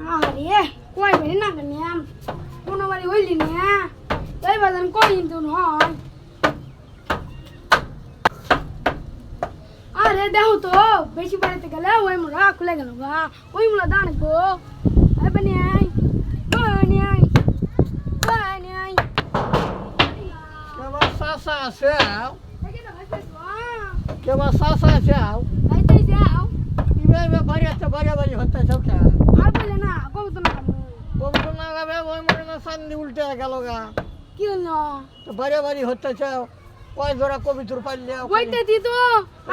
আরে কই বেরি না কেন কোনো বাড়ি হইলি না। এই বাজান কই কিন্তু নয় আরে দেখো তো বেশি বাড়িতে গেলে ওই মুলা খুলে গেল গা। ওই মুলা দান গো? কেবা চাচা আছে আও? দেখি তো ভাই তো কেবা চাচা আছে আও? ভাই তো যাও ইবে বাড়ি আছে বাড়ি বাড়ি হতে সব আর বলে না কবে তো না না ওই মনে না সান্দি উল্টে গেল গা। কি হলো? তো বাড়ি বাড়ি হতে চাও কয় জোড়া কবিতুর পাইলে বইতে দি তো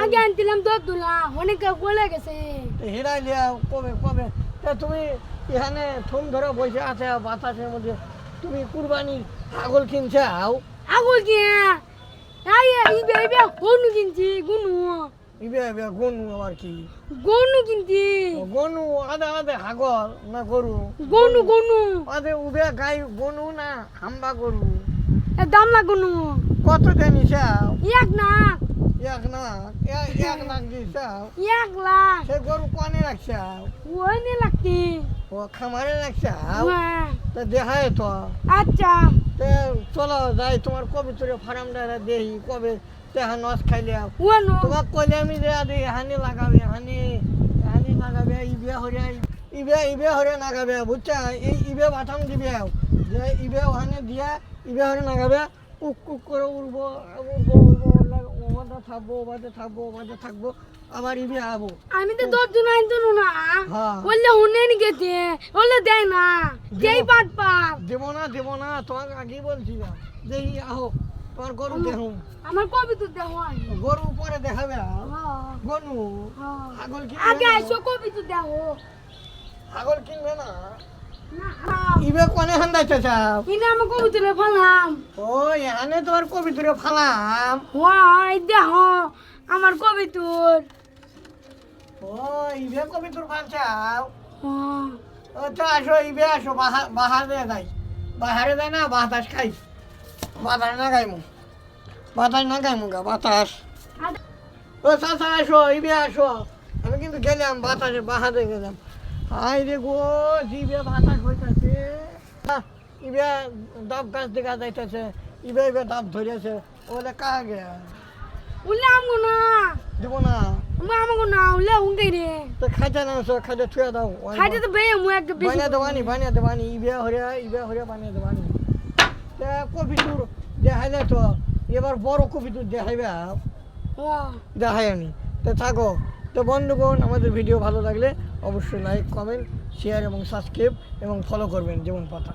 আগে আনছিলাম দুধ দুলা অনেক গলে গেছে। হিরাই লিয়া কবে কবে? তা তুমি এখানে থুম ধরে বসে আছে বাতাসের মধ্যে। তুমি কুরবানির ছাগল কিনছে আও? আগল কি আই ইবে ইবে গনু কিনছি গনু। ইবে ইবে গনু আবার কি? গনু কিনছি গনু আদে আদে হাগল না গরু? গনু গনু। আদে উবে গাই গনু না হাম্বা গরু? এ দাম কত এক না এক না এক লাখ এক লাখ। সে গরু কনে লাগতি ও খামারে হ্যাঁ, তা দেখায় তো। আচ্ছা। তে চলো যাই তোমার কবে তোরে ফার্ম ডারা দেই কবে তেহা নস খাইলে তোমাক কইলে আমি দে আদি হানি লাগাবে হানি হানি লাগাবে ইবে হরে ইবে ইবে হরে লাগাবে বুঝছা এই ইবে বাটাম দিবে যে ইবে ওখানে দিয়া ইবে হরে লাগাবে কুক কুক করে উড়বো উড়বো ওবাদে থাকব ওবাদে থাকব ওবাদে থাকব আবার ইবে আবো আমি তো দশ জন আনতো না হ্যাঁ বললে হুনে নি গেছে বললে দেয় না। যেই পাট পাট দেবো না দেবো না তোমাকে আগেই বলছি না যে আহো তোমার গরু আমার কবি তো দেহ গরু পরে দেখাবে হ্যাঁ, গরু? হ্যাঁ। ছাগল কিনবে আগে? আইসো কবি তো দেহ। ছাগল কিনবে না? না ইবে কনে চাও ইনে আমার ফেলাম। ও এখানে তোমার কবিতুরে ফালাম। ওয়াই দেহ আমার কবি তোর। ও ইবে কবিতুর ফালছাও হ্যাঁ। ও তো আসো ইবে আসো বাহা- বাহারে যাই। বাহারে যাই না বাতাস খাই বাতাস না গাইমু বাতাস না গাইমু গা বাতাস। ও চাচা আসো ইবে আসো। আমি কিন্তু গেলাম বাতাসে বাহারে গেলাম। হাই রে গো জিবে বাতাস হইতাছে। ইবে ডাব গাছ দেখা যাইতেছে ইবে ইবে ডাব ধরেছে ওলে কাহা গে উল্লে আমগো না। দিব না। আমাগো না উল্লে হুঙ্গাই রে। তো খাইতে না সো খাইতে থুয়ে দাও। খাইতে তো বেয়ে মু একটা বেশি বানিয়ে দেবানি বানিয়ে দেবানি ইবে হরিয়া ইবে হরিয়া বানিয়ে দেবানি তে কপি তোর দেখাইলে তো। এবার বড় কপি দূর দেখাইবে দেখাই আমি। তো থাকো। তো বন্ধুগণ আমাদের ভিডিও ভালো লাগলে অবশ্যই লাইক কমেন্ট শেয়ার এবং সাবস্ক্রাইব এবং ফলো করবেন যেমন পাতা